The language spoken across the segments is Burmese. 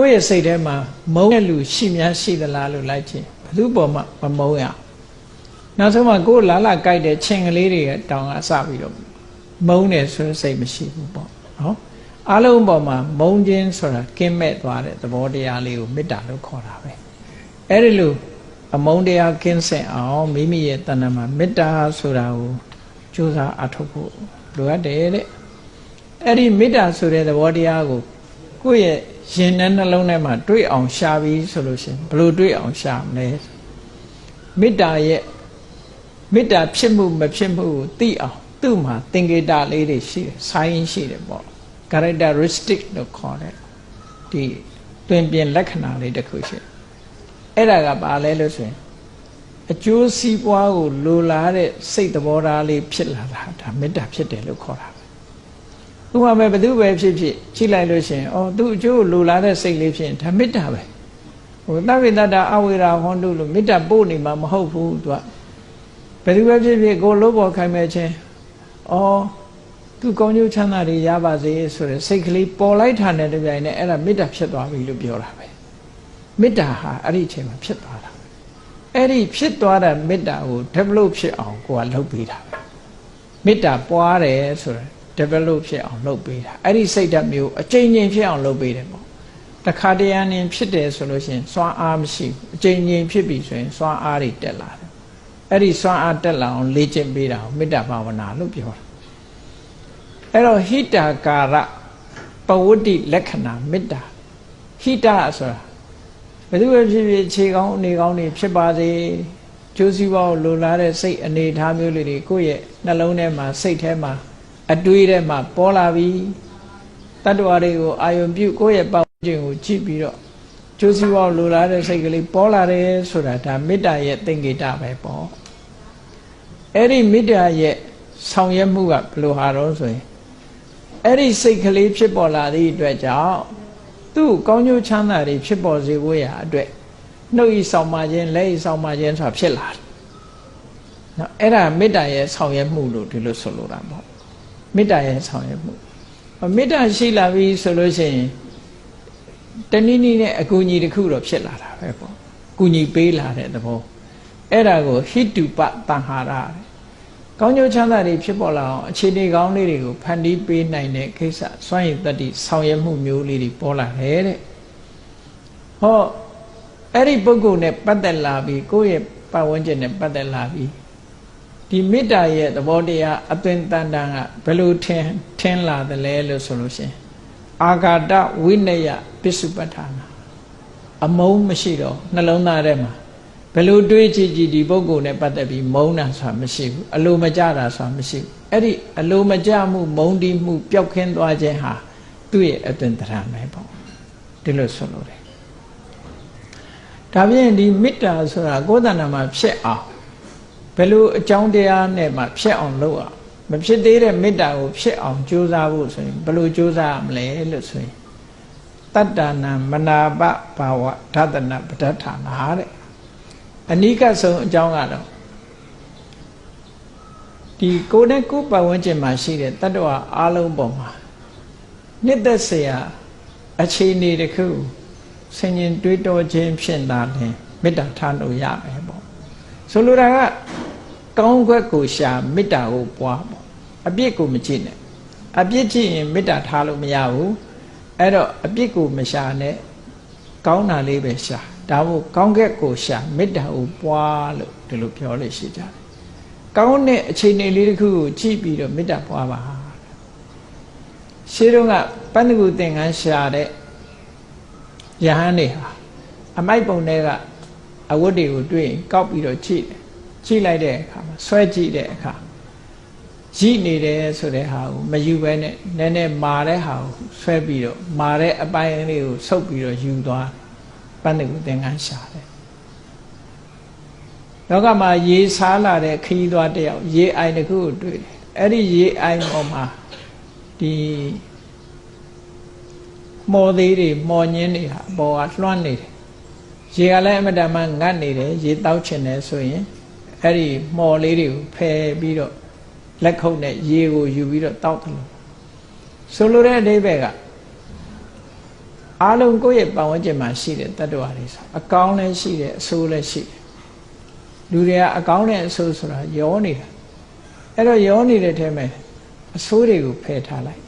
ကိုယ့်ရဲ့စိတ်ထဲမှာမုန်းတဲ့လူရှိများရှိသလားလို့လိုက်ကြည့်ဘယ်သူပေါ်မှာမမုန်းရအောင်နောက်ဆုံးမှကိုယ်လာလာကြိုက်တဲ့ချင်းကလေးတွေတောင်အစပြီးတော့မုန်းတယ်ဆိုစိတ်မရှိဘူးပေါ့နော်အလုံးပေါ်မှာမုန်းခြင်းဆိုတာကင်းမဲ့သွားတဲ့သဘောတရားလေးကိုမေတ္တာလို့ခေါ်တာပဲအဲ့ဒီလိုအမုန်းတရားကင်းစင်အောင်မိမိရဲ့တဏ္ဍာမှာမေတ္တာဆိုတာကိုကြိုးစားအထောက်ဖို့လိုအပ်တယ်တဲ့အဲ့ဒီမေတ္တာဆိုတဲ့သဘောတရားကိုကိုယ့်ရဲ့ ရင်ထဲနှလုံးထဲမှာတွေးအောင်ရှာပြီးဆိုလို့ရှိရင်ဘယ်လိုတွေးအောင်ရှာမလဲမေတ္တာရဲ့မေတ္တာဖြစ်မှုမဖြစ်မှုကိုသိအောင်သူ့မှာသင်္ကေတလေးတွေရှိတယ်ဆိုင်းရှိတယ်ပေါ့ characteristic လို့ခေါ်တယ်ဒီတွင်ပြင်လက္ခဏာလေးတစ်ခုရှိတယ်အဲ့ဒါကဘာလဲလို့ဆိုရင်အကျိုးစီးပွားကိုလိုလားတဲ့စိတ်သဘောထားလေးဖြစ်လာတာဒါမေတ္တာဖြစ်တယ်လို့ခေါ်တာ ဥပမာဘယ်သူပဲဖြစ်ဖြစ်ကြည့်လိုက်လို့ရှိရင်အော်သူအကျိုးကိုလိုလားတဲ့စိတ်လေးဖြစ်ရင်ဒါမေတ္တာပဲဟိုသဗ္ဗေတ္တအဝေရာဟွန်တုလို့မေတ္တာပို့နေမှာမဟုတ်ဘူးသူကဘယ်သူပဲဖြစ်ဖြစ်ကိုလို့ပေါ်ခိုင်းမဲ့ချင်းအော်သူကောင်းကျိုးချမ်းသာတွေရပါစေဆိုတဲ့စိတ်ကလေးပေါ်လိုက်တာနဲ့တပြိုင်နက်အဲ့ဒါမေတ္တာဖြစ်သွားပြီလို့ပြောတာပဲမေတ္တာဟာအဲ့ဒီအချိန်မှာဖြစ်သွားတာအဲ့ဒီဖြစ်သွားတဲ့မေတ္တာကို develop ဖြစ်အောင်ကိုကလုပ်ပေးတာပဲမေတ္တာပွားတယ်ဆိုတော့ develop ဖြစ်အောင်လုပ်ပေးတာအဲ့ဒီစိတ်ဓာတ်မျိုးအကျဉ်းချင်းဖြစ်အောင်လုပ်ပေးတယ်ပေါ့တခါတရံနေဖြစ်တယ်ဆိုလို့ရှိရင်စွမ်းအားမရှိဘူးအကျဉ်းချင်းဖြစ်ပြီဆိုရင်စွမ်းအားတွေတက်လာတယ်အဲ့ဒီစွမ်းအားတက်လာအောင်လေ့ကျင့်ပေးတာကိုမေတ္တာဘာဝနာလို့ပြောတာအဲ့တော့ဟိတာကာရပဝတ္တိလက္ခဏာမေတ္တာဟိတဆိုတာဘယ်သူပဲဖြစ်ဖြစ်ခြေကောင်းအနေကောင်းတွေဖြစ်ပါစေကျိုးစည်းပွားကိုလိုလားတဲ့စိတ်အနေထားမျိုးလေးတွေကိုယ့်ရဲ့နှလုံးထဲမှာစိတ်ထဲမှာ အတွေးထဲမှာပေါ်လာပြီတတ္တဝါတွေကိုအာယုံပြုကိုယ့်ရဲ့ပတ်ဝန်းကျင်ကိုကြည့်ပြီးတော့ကျိုးစည်းပွားကိုလိုလားတဲ့စိတ်ကလေးပေါ်လာတယ်ဆိုတာဒါမေတ္တာရဲ့သင်္ကေတပဲပေါ့အဲ့ဒီမေတ္တာရဲ့ဆောင်ရွက်မှုကဘယ်လိုဟာတော့ဆိုရင်အဲ့ဒီစိတ်ကလေးဖြစ်ပေါ်လာသည့်အတွက်ကြောင့်သူ့ကောင်းကျိုးချမ်းသာတွေဖြစ်ပေါ်စေဖို့ရာအတွက်နှုတ်ဤဆောင်ပါခြင်းလက်ဤဆောင်ပါခြင်းဆိုတာဖြစ်လာတယ်နော်အဲ့ဒါမေတ္တာရဲ့ဆောင်ရွက်မှုလို့ဒီလိုဆိုလိုတာပေါ့ မေတ္တာရဲ့ဆောင်ရွက်မှုမေတ္တာရှိလာပြီဆိုလို့ရှိရင်တနည်းနည်းနဲ့အကူအညီတစ်ခုတော့ဖြစ်လာတာပဲပေါ့ကူညီပေးလာတဲ့သဘောအဲ့ဒါကိုဟိတုပတန်ဟာရကောင်းကျိုးချမ်းသာတွေဖြစ်ပေါ်လာအောင်အခြေအနေကောင်းလေးတွေကိုဖန်တီးပေးနိုင်တဲ့ကိစ္စစွန့်ရည်တတိဆောင်ရွက်မှုမျိုးလေးတွေပေါ်လာတယ်တဲ့ဟောအဲ့ဒီပုဂ္ဂိုလ်နဲ့ပတ်သက်လာပြီးကိုယ့်ရဲ့ပတ်ဝန်းကျင်နဲ့ပတ်သက်လာပြီး ဒီမေတ္တာရဲ့သဘောတရားအသွင်တန်တန်ကဘယ်လိုထင်ထင်လာသလဲလို့ဆိုလို့ရှိရင်အာဂါတဝိနယပစ္စုပ္ပထာနာအမုန်းမရှိတော့နှလုံးသားထဲမှာဘယ်လိုတွေးကြည့်ကြည့်ဒီပုဂ္ဂိုလ်နဲ့ပတ်သက်ပြီးမုန်းတာဆိုတာမရှိဘူးအလိုမကျတာဆိုတာမရှိဘူးအဲ့ဒီအလိုမကျမှုမုန်းတီးမှုပျောက်ခင်းသွားခြင်းဟာသူ့ရဲ့အသွင်တရားပဲပေါ့ဒီလိုဆိုလို့တယ်ဒါပြင်ဒီမေတ္တာဆိုတာကိုယ်တဏ္ဍာမှာဖြစ်အောင် ဘယ်လိုအကြောင်းတရားနဲ့မှဖြစ်အောင်လုပ်အောင်မဖြစ်သေးတဲ့မေတ္တာကိုဖြစ်အောင်ကြိုးစားဖို့ဆိုရင်ဘယ်လိုကြိုးစားရမလဲလို့ဆိုရင်တတ္တနာမနာပဘာဝဓာတနာပဋ္ဌာနာတဲ့အနိကဆုံးအကြောင်းကတော့ဒီကိုယ်နဲ့ကိုယ်ပတ်ဝန်းကျင်မှာရှိတဲ့တတ္တဝါအလုံးပေါ်မှာနှစ်သက်စရာအခြေအနေတစ်ခုဆင်ញင်တွေးတောခြင်းဖြင့်သာလင်မေတ္တာထားလို့ရမယ်ပေါ့ဆိုလိုတာက ကောင်းခွက်ကိုရှာမေတ္တာကိုပွားပေါ့အပြစ်ကိုမကြည့်နဲ့အပြစ်ကြည့်ရင်မေတ္တာထားလို့မရဘူးအဲ့တော့အပြစ်ကိုမရှာနဲ့ကောင်းတာလေးပဲရှာဒါမို့ကောင်းကက်ကိုရှာမေတ္တာကိုပွားလို့ဒီလိုပြောလို့ရှိကြတယ်ကောင်းတဲ့အခြေအနေလေးတစ်ခုကိုကြည့်ပြီးတော့မေတ္တာပွားပါရှင်းတော့ကပန္နကုသင်္ကန်းရှာတဲ့ယဟန်တွေဟာအမိုက်ပုံတွေကအဝတ်တွေကိုတွေ့ရင်ကောက်ပြီးတော့ကြည့်တယ် ကြည့်လိုက်တဲ့အခါမှာဆွဲကြည့်တဲ့အခါကြည့်နေတယ်ဆိုတဲ့ဟာကိုမယူဘဲနဲ့နည်းနည်းမာတဲ့ဟာကိုဆွဲပြီးတော့မာတဲ့အပိုင်းလေးကိုဆုပ်ပြီးတော့ယူသွားပန်းတွေကိုသင်္ကန်းရှာတယ်လောကမှာရေစားလာတဲ့ခရီးသွားတယောက်ရေအိုင်တစ်ခုကိုတွေ့တယ်အဲ့ဒီရေအိုင်ပေါ်မှာဒီမော်သေးတွေမော်ညင်းနေတာအပေါ်ကလွှမ်းနေတယ်ရေကလည်းအမတန်မှငတ်နေတယ်ရေတောက်ချင်တယ်ဆိုရင် အဲ့ဒီမော်လေးတွေကိုဖယ်ပြီးတော့လက်ခုပ်နဲ့ရေကိုယူပြီးတော့တောက်တယ်လို့ဆိုလိုတဲ့အဓိပ္ပာယ်ကအားလုံးကိုယ့်ရဲ့ပတ်ဝန်းကျင်မှာရှိတဲ့တ attva တွေဆိုအကောင်းလည်းရှိတယ်အဆိုးလည်းရှိတယ်လူတွေကအကောင်းနဲ့အဆိုးဆိုတာယောနေတာအဲ့တော့ယောနေတဲ့ထဲမှာအဆိုးတွေကိုဖယ်ထားလိုက်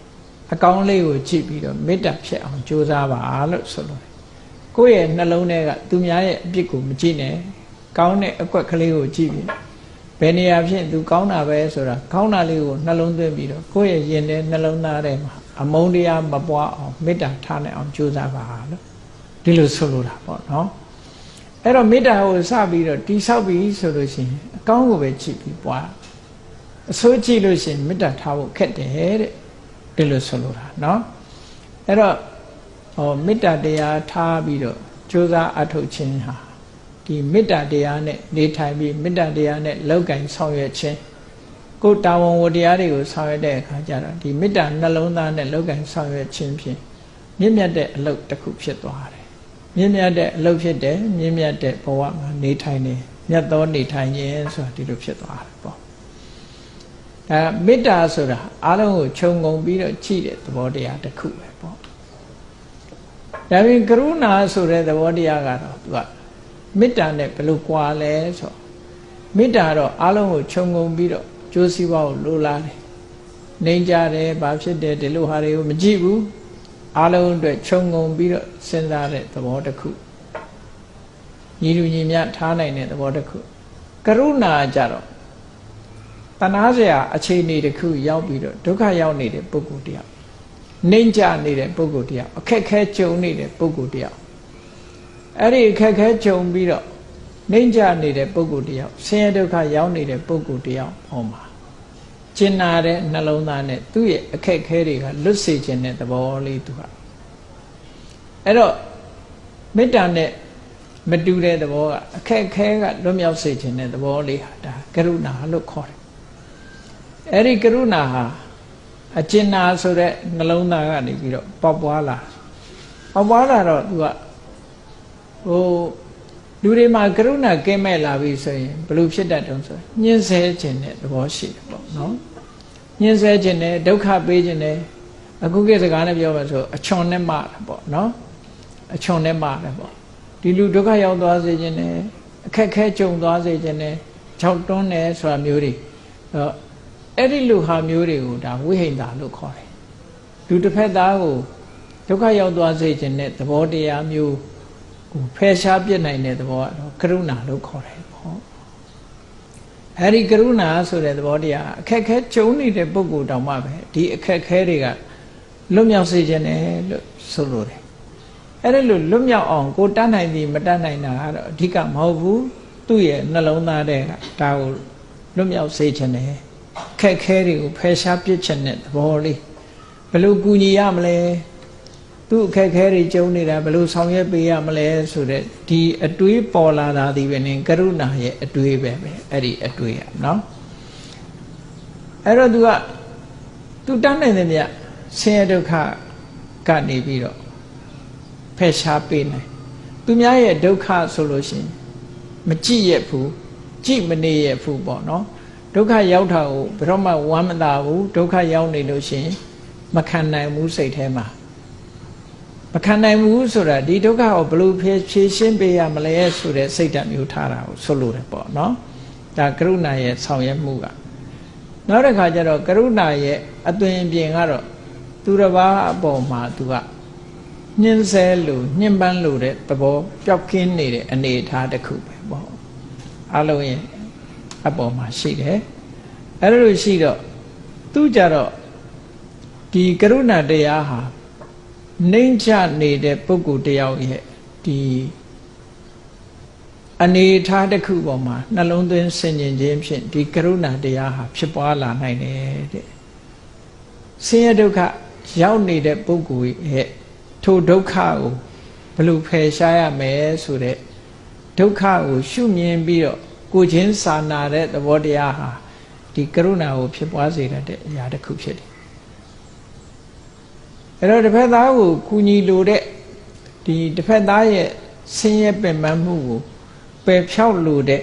အကောင်းလေးကိုကြည့်ပြီးတော့မေတ္တာဖြစ်အောင်ကြိုးစားပါလို့ဆိုလို့ကိုယ့်ရဲ့နှလုံးထဲကသူများရဲ့အပြစ်ကိုမကြည့်နဲ့ ကောင်းတဲ့အကွက်ကလေးကိုကြည့်ပြီးဘယ်နေရာဖြင့်သူကောင်းတာပဲဆိုတာကောင်းတာလေးကိုနှလုံးသွင်းပြီးတော့ကိုယ့်ရဲ့ရင်ထဲနှလုံးသားထဲမှာအမုန်းတရားမပွားအောင်မေတ္တာထားနိုင်အောင်ကြိုးစားပါလို့ဒီလိုဆိုလိုတာပေါ့နော်အဲ့တော့မေတ္တာကိုစပြီးတော့တိဆောက်ပြီးဆိုလို့ရှိရင်အကောင်းကိုပဲကြည့်ပြီးပွားအဆိုးကြည့်လို့ရှိရင်မေတ္တာထားဖို့ခက်တယ်တဲ့ဒီလိုဆိုလိုတာနော်အဲ့တော့ဟောမေတ္တာတရားထားပြီးတော့ကြိုးစားအထုတ်ခြင်းဟာ ဒီမေတ္တာတရားနဲ့နေထိုင်ပြီးမေတ္တာတရားနဲ့လောက်ကင်ဆောင်ရွက်ခြင်းကိုတာဝန်ဝတရားတွေကိုဆောင်ရွက်တဲ့အခါကျတော့ဒီမေတ္တာနှလုံးသားနဲ့လောက်ကင်ဆောင်ရွက်ခြင်းဖြင့်မြင့်မြတ်တဲ့အလုပ်တစ်ခုဖြစ်သွားတယ်မြင့်မြတ်တဲ့အလုပ်ဖြစ်တယ်မြင့်မြတ်တဲ့ဘဝမှာနေထိုင်နေမြတ်သောနေထိုင်ခြင်းဆိုတာဒီလိုဖြစ်သွားတယ်ပေါ့အဲမေတ္တာဆိုတာအားလုံးကိုခြုံငုံပြီးတော့ကြည့်တဲ့သဘောတရားတစ်ခုပဲပေါ့ဒါပြင်ကရုဏာဆိုတဲ့သဘောတရားကတော့သူက မေတ္တာနဲ့ဘယ်လိုကွာလဲဆိုမေတ္တာတော့အားလုံးကိုခြုံငုံပြီးတော့ကြိုးစည်းပွားကိုလိုလားတယ်နေကြတယ်ဘာဖြစ်တယ်ဒီလိုဟာတွေကိုမကြည့်ဘူးအားလုံးအတွက်ခြုံငုံပြီးတော့စဉ်းစားတဲ့သဘောတစ်ခုညီလူညီမျှထားနိုင်တဲ့သဘောတစ်ခုကရုဏာကြတော့တနာစရာအခြေအနေတစ်ခုရောက်ပြီးတော့ဒုက္ခရောက်နေတဲ့ပုဂ္ဂိုလ်တယောက်နှိမ့်ကြနေတဲ့ပုဂ္ဂိုလ်တယောက်အခက်ခဲကြုံနေတဲ့ပုဂ္ဂိုလ်တယောက် အဲ့ဒီအခက်ခဲကြုံပြီးတော့နှိမ့်ကြနေတဲ့ပုဂ္ဂိုလ်တယောက်ဆင်းရဲဒုက္ခရောက်နေတဲ့ပုဂ္ဂိုလ်တယောက်ဟောမှာကျင်နာတဲ့နှလုံးသားနဲ့သူ့ရဲ့အခက်ခဲတွေကလွတ်စေခြင်းတဲ့သဘောလေးသူကအဲ့တော့မေတ္တာနဲ့မတူတဲ့သဘောကအခက်ခဲကလွတ်မြောက်စေခြင်းတဲ့သဘောလေးဟာဒါကရုဏာလို့ခေါ်တယ်အဲ့ဒီကရုဏာဟာအကျဉ်းနာဆိုတဲ့နှလုံးသားကနေပြီးတော့ပေါက်ပွားလာပေါက်ပွားလာတော့သူက ဟိုလူတွေမှာကရုဏာကင်းမဲ့လာပြီဆိုရင်ဘယ်လိုဖြစ်တတ်တုံးဆိုညှင်းဆဲခြင်းတဲ့သဘောရှိတယ်ပေါ့နော်ညှင်းဆဲခြင်းနဲ့ဒုက္ခပေးခြင်းနဲ့အခုကိစကားနဲ့ပြောမှဆိုအချွန်နဲ့မှတာပေါ့နော်အချွန်နဲ့မှတယ်ပေါ့ဒီလူဒုက္ခရောက်သွားစေခြင်းနဲ့အခက်ခဲကြုံသွားစေခြင်းနဲ့ခြောက်တွန်းတယ်ဆိုတာမျိုးတွေအဲ့ဒီလူဟာမျိုးတွေကိုဒါဝိဟိန္တာလို့ခေါ်တယ်လူတစ်ဖက်သားကိုဒုက္ခရောက်သွားစေခြင်းနဲ့သဘောတရားမျိုး ကိုဖယ်ရှားပြစ်နိုင်တဲ့သဘောကတော့ကရုဏာလို့ခေါ်တယ်ပေါ့အဲ့ဒီကရုဏာဆိုတဲ့သဘောတရားအခက်ခဲကြုံနေတဲ့ပုဂ္ဂိုလ်တောင်မှပဲဒီအခက်ခဲတွေကလွတ်မြောက်စေခြင်းနဲ့လို့ဆိုလိုတယ်အဲ့ဒါလို့လွတ်မြောက်အောင်ကိုတတ်နိုင်သည်မတတ်နိုင်တာကတော့အဓိကမဟုတ်ဘူးသူ့ရဲ့နှလုံးသားထဲကဒါကိုလွတ်မြောက်စေခြင်းနဲ့ခက်ခဲတွေကိုဖယ်ရှားပြစ်ခြင်းနဲ့သဘောလေးဘယ်လိုကူညီရမလဲ သူ့အခက်ခဲတွေကြုံနေတာဘယ်လိုဆောင်ရွက်ပေးရမလဲဆိုတဲ့ဒီအတွေးပေါ်လာတာဒီပဲနေကရုဏာရဲ့အတွေးပဲပဲအဲ့ဒီအတွေးอ่ะเนาะအဲ့တော့ तू က तू တတ်နိုင်တယ်မြတ်ဆင်းရဲဒုက္ခကနေပြီးတော့ဖယ်ရှားပေးနိုင်သူများရဲ့ဒုက္ခဆိုလို့ရှိရင်မကြည့်ရဘူးကြည့်မနေရဘူးပေါ့နော်ဒုက္ခရောက်တာကိုဘယ်တော့မှဝမ်းမသာဘူးဒုက္ခရောက်နေလို့ရှိရင်မခံနိုင်ဘူးစိတ်ထဲမှာ မခံနိုင်ဘူးဆိုတာဒီဒုက္ခကိုဘယ်လိုဖြေဖြေရှင်းပေးရမလဲဆိုတဲ့စိတ်ဓာတ်မျိုးထားတာကိုဆိုလိုတယ်ပေါ့နော်ဒါကရုဏာရဲ့ဆောင်ရွက်မှုကနောက်တစ်ခါကျတော့ကရုဏာရဲ့အသွင်ပြင်ကတော့သူတစ်ပါးအပေါ်မှာသူကညှင်းဆဲလို့ညှဉ်းပန်းလို့တဲ့သဘောပျောက်ကင်းနေတဲ့အနေအထားတစ်ခုပဲပေါ့အလုံးရဲ့အပေါ်မှာရှိတယ်အဲ့လိုရှိတော့သူကြတော့ဒီကရုဏာတရားဟာ နှိမ့်ချနေတဲ့ပုဂ္ဂိုလ်တယောက်ရဲ့ဒီအနေထားတစ်ခုပေါ်မှာနှလုံးသွင်းဆင်ခြင်ခြင်းဖြင့်ဒီကရုဏာတရားဟာဖြစ်ပွားလာနိုင်တယ်တဲ့ဆင်းရဲဒုက္ခရောက်နေတဲ့ပုဂ္ဂိုလ်ရဲ့ထိုဒုက္ခကိုဘယ်လိုဖယ်ရှားရမယ်ဆိုတဲ့ဒုက္ခကိုရှုမြင်ပြီးတော့ကိုချင်းစာနာတဲ့သဘောတရားဟာဒီကရုဏာကိုဖြစ်ပွားစေတဲ့အရာတစ်ခုဖြစ်တယ် အဲ့တော့တစ်ဖက်သားကိုကူညီလိုတဲ့ဒီတစ်ဖက်သားရဲ့ဆင်းရဲပင်ပန်းမှုကိုပယ်ဖြောက်လိုတဲ့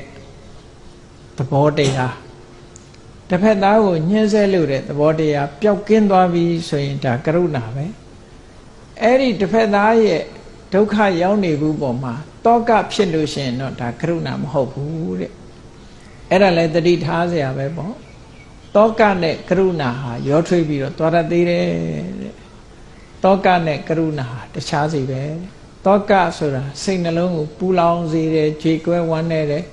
သဘောတရားတစ်ဖက်သားကိုညှင်းဆဲလို့တဲ့သဘောတရားပျောက်ကင်းသွားပြီဆိုရင်ဒါကရုဏာပဲ အဲ့ဒီတစ်ဖက်သားရဲ့ဒုက္ခရောက်နေဘူးပေါ်မှာတောကဖြစ်လို့ရှိရင်တော့ဒါကရုဏာမဟုတ်ဘူးတဲ့အဲ့ဒါလည်းတတိထားเสียပဲပေါ့တောကနဲ့ကရုဏာဟာရောထွေးပြီးတော့သွားရသေးတယ်တဲ့ တောကနဲ့ကရုဏာဟာတခြားစီပဲတောကဆိုတာစိတ်နှလုံးကိုပူလောင်စေတယ်ကြေကွဲဝမ်းနေတယ်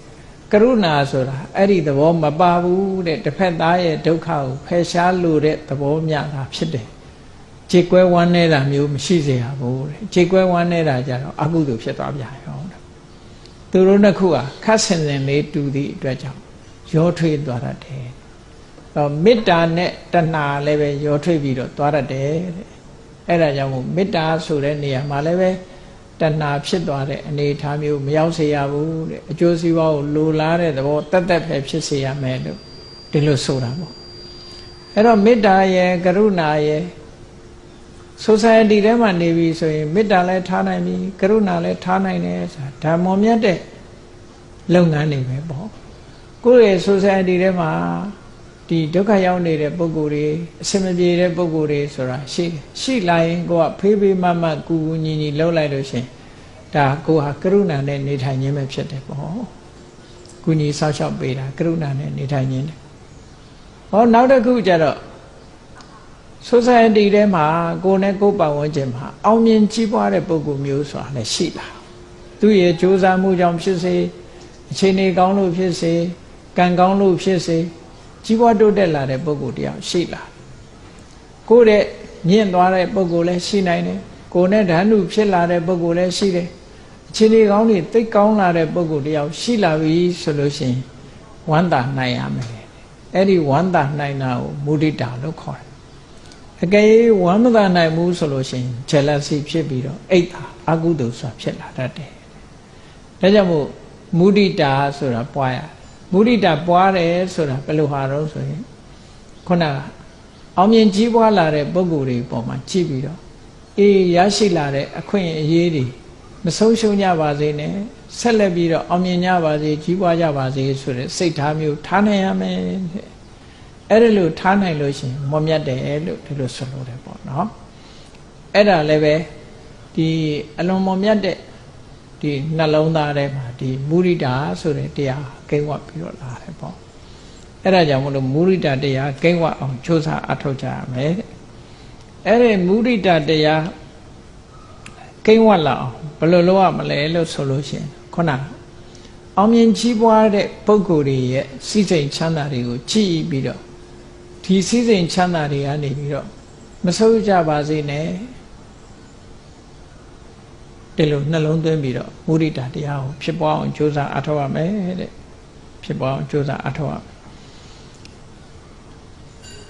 ကရုဏာဆိုတာအဲ့ဒီသဘောမပါဘူးတဲ့တစ်ဖက်သားရဲ့ဒုက္ခကိုဖယ်ရှားလို့တဲ့သဘောမျှတာဖြစ်တယ်ကြေကွဲဝမ်းနေတာမျိုးမရှိစေရဘူးတဲ့ကြေကွဲဝမ်းနေတာကြတော့အကုသိုလ်ဖြစ်သွားပြန်ရောတဲ့သူတို့နှစ်ခုဟာခတ်ဆင်ဆင်လေးတူသည့်အတွက်ကြောင့်ရောထွေးသွားတတ်တယ်တော့မေတ္တာနဲ့တဏှာလည်းပဲရောထွေးပြီးတော့သွားတတ်တယ်တဲ့ အဲ့ဒါကြောင့်မို့မေတ္တာဆိုတဲ့နေရာမှာလည်းပဲတဏှာဖြစ်သွားတဲ့အနေအထားမျိုးမရောက်စေရဘူးတဲ့အကျိုးစီးပွားကိုလိုလားတဲ့သဘောတတ်တတ်ပဲဖြစ်စေရမယ်လို့ဒီလိုဆိုတာပေါ့အဲ့တော့မေတ္တာရဲ့ကရုဏာရဲ့ society ထဲမှာနေပြီဆိုရင်မေတ္တာလည်းထားနိုင်ပြီကရုဏာလည်းထားနိုင်တယ်ဆိုတာဓမ္မောမြတ်တဲ့လုပ်ငန်းတွေပဲပေါ့ကိုယ့်ရဲ့ society ထဲမှာ ဒီဒုက္ခရောက်နေတဲ့ပုံကိုယ်တွေအစမပြေတဲ့ပုံကိုယ်တွေဆိုတာရှိရှိလာရင်ကိုကဖေးဖေးမမကူကူညီညီလှုပ်လိုက်လို့ရှင်ဒါကိုဟာကရုဏာနဲ့နေထိုင်ခြင်းပဲဖြစ်တယ်ပေါ့ကူညီဆောက်ရှောက်ပေးတာကရုဏာနဲ့နေထိုင်ခြင်းတယ်ဟောနောက်တစ်ခုကျတော့ society ထဲမှာကိုယ်နဲ့ကိုယ်ပတ်ဝန်းကျင်မှာအောင်မြင်ကြီးပွားတဲ့ပုံကိုမျိုးဆိုတာလည်းရှိလာသူရဲ့ကြိုးစားမှုကြောင့်ဖြစ်စေအခြေအနေကောင်းလို့ဖြစ်စေကံကောင်းလို့ဖြစ်စေ ကြီးပွားတိုးတက်လာတဲ့ပုံကိုတရားရှိလာကိုယ်ရဲ့မြင့်သွားတဲ့ပုံကိုလည်းရှိနိုင်တယ်ကိုယ်နဲ့ဓာတ်နုဖြစ်လာတဲ့ပုံကိုလည်းရှိတယ်အခြေအနေကောင်းတွေသိကောင်းလာတဲ့ပုံကိုတရားရှိလာပြီဆိုလို့ရှိရင်ဝမ်းသာနိုင်ရမယ်အဲ့ဒီဝမ်းသာနိုင်တာကိုမုဒိတာလို့ခေါ်တယ်အကယ်၍ဝမ်းမသာနိုင်ဘူးဆိုလို့ရှိရင် jealousy ဖြစ်ပြီးတော့အိတ်သာအကုသိုလ်ဆိုတာဖြစ်လာတတ်တယ်ဒါကြောင့်မို့မုဒိတာဆိုတာပွားရ မုဒိတာပွားတယ်ဆိုတာဘယ်လိုဟာတော့ဆိုရင်ခုနကအောင်မြင်ကြီးပွားလာတဲ့ပုံကိုယ်တွေပေါ်မှာကြည့်ပြီးတော့အေးရရှိလာတဲ့အခွင့်အရေးတွေမဆုံးရှုံးကြပါစေနဲ့ဆက်လက်ပြီးတော့အောင်မြင်ကြပါစေကြီးပွားကြပါစေဆိုတဲ့စိတ်ထားမျိုးထားနိုင်ရမယ်တဲ့အဲ့ဒါလို့ထားနိုင်လို့ရှိရင်မွန်မြတ်တယ်လို့ဒီလိုဆိုလို့တယ်ပေါ့နော်အဲ့ဒါလည်းပဲဒီအလွန်မွန်မြတ်တဲ့ ဒီနှလုံးသားထဲမှာဒီမုရိဒာဆိုတဲ့တရားကိန်းဝတ်ပြီးတော့လာတယ်ပေါ့အဲ့ဒါကြောင့်မလို့မုရိဒာတရားကိန်းဝတ်အောင်ကြိုးစားအထောက်ကြရမယ်တဲ့အဲ့ဒီမုရိဒာတရားကိန်းဝတ်လာအောင်ဘယ်လိုလုပ်ရမလဲလို့ဆိုလို့ရှိရင်ခုနအောင်မြင်ကြီးပွားတဲ့ပုဂ္ဂိုလ်တွေရဲ့စိစိမ်ချမ်းသာတွေကိုကြည့်ပြီးတော့ဒီစည်းစိမ်ချမ်းသာတွေကနေပြီးတော့မဆိုးကြပါစေနဲ့ ဒီလိုနှလုံးသွင်းပြီးတော့မုဒိတာတရားကိုဖြစ်ပွားအောင်ကြိုးစားအထောက်ရမယ်တဲ့ဖြစ်ပွားအောင်ကြိုးစားအထောက်ရမယ်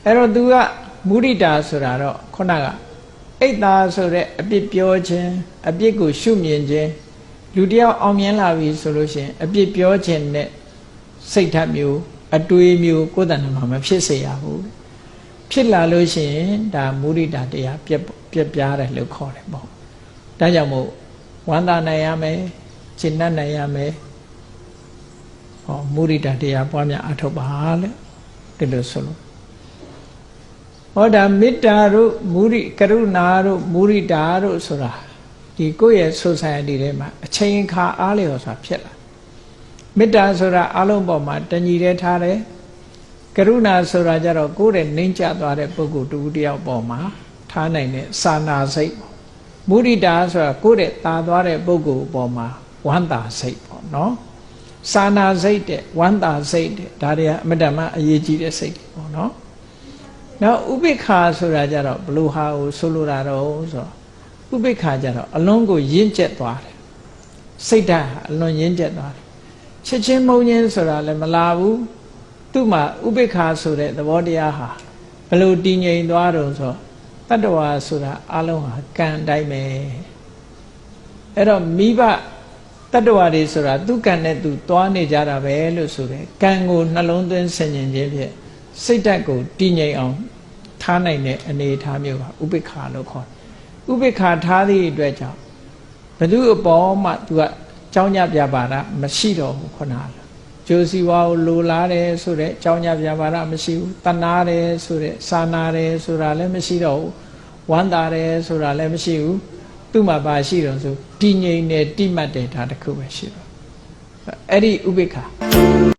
အဲ့တော့ तू ကမုဒိတာဆိုတာတော့ခုနကအိတ်သားဆိုတဲ့အပြစ်ပြောခြင်းအပြစ်ကိုရှုမြင်ခြင်းလူတယောက်အောင်မြင်လာပြီဆိုလို့ရှိရင်အပြစ်ပြောခြင်းနဲ့စိတ်ဓာတ်မျိုး အတွေးမျိုးကိုယ်တဏ္ဍမှာမဖြစ်စေရဘူးဖြစ်လာလို့ရှိရင်ဒါမုဒိတာတရားပြက်ပြက်ပြားတယ်လို့ခေါ်တယ်ပေါ့ဒါကြောင့်မို့ ဝန္တာနိုင်ရမယ်ရှင်းတတ်နိုင်ရမယ်ဟောမုဒိတာတရားပွားများအထောက်ပါလေဒီလိုဆိုလို့ဟောဒါမေတ္တာတို့မုရိကရုဏာတို့မုရိတာတို့ဆိုတာဒီကိုယ့်ရဲ့ society ထဲမှာအချိန်ခါအားလျော်စွာဖြစ်လာမေတ္တာဆိုတာအလုံးပေါ်မှာတညီတည်းထားတယ်ကရုဏာဆိုတာကြတော့ကိုယ်ရဲ့နှိမ့်ကျသွားတဲ့ပုဂ္ဂိုလ်တူတယောက်ပေါ်မှာထားနိုင်တဲ့စာနာစိတ် မုဒိတာဆိုတာကိုယ်ရဲ့တာသွားတဲ့ပုဂ္ဂိုလ်ပေါ်မှာဝမ်းသာစိတ်ပေါ့နော်စာနာစိတ်တဲ့ဝမ်းသာစိတ်တဲ့ဒါတွေကအမတ္တမအရေးကြီးတဲ့စိတ်ပေါ့နော်နောက်ဥပိ္ပခာဆိုတာကြတော့ဘလို့ဟာကိုဆိုလိုတာတော့ဆိုတော့ဥပိ္ပခာကြတော့အလွန်ကိုရင့်ကျက်သွားတယ်စိတ်ဓာတ်ဟာအလွန်ရင့်ကျက်သွားတယ်ချက်ချင်းမုံချင်းဆိုတာလည်းမလာဘူးသူ့မှာဥပိ္ပခာဆိုတဲ့သဘောတရားဟာဘလို့တည်ငြိမ်သွားတော့ဆိုတ တ္တဝါဆိုတာအလုံးဟာကံတိုင်းပဲအဲ့တော့မိဘတတ္တဝါတွေဆိုတာသူကံနဲ့သူသွားနေကြတာပဲလို့ဆိုတယ်ကံကိုနှလုံးသွင်းဆင်ញင်ခြင်းဖြင့်စိတ်ဓာတ်ကိုတည်ငြိမ်အောင်ထားနိုင်တဲ့အနေအထားမျိုးပါဥပိ္ပခာလို့ခေါ်တယ်ဥပိ္ပခာထားသည့်အတွက်ကြောင့်ဘသူအပေါ်မှ तू ကကြောင်းညပြပါတာမရှိတော့ဘူးခုနက ကျိုးစီဝါကိုလိုလားတယ်ဆိုတဲ့ကြောင်းညပြပါတာမရှိဘူးတဏှာတယ်ဆိုတဲ့စာနာတယ်ဆိုတာလည်းမရှိတော့ဘူးဝဝမ်းသာတယ်ဆိုတာလည်းမရှိဘူးသူ့မှာဘာရှိတော့ဆိုတည်ငြိမ်တယ်တိမှတ်တယ်ဒါတစ်ခုပဲရှိတော့အဲ့ဒီဥပိ္ပခာ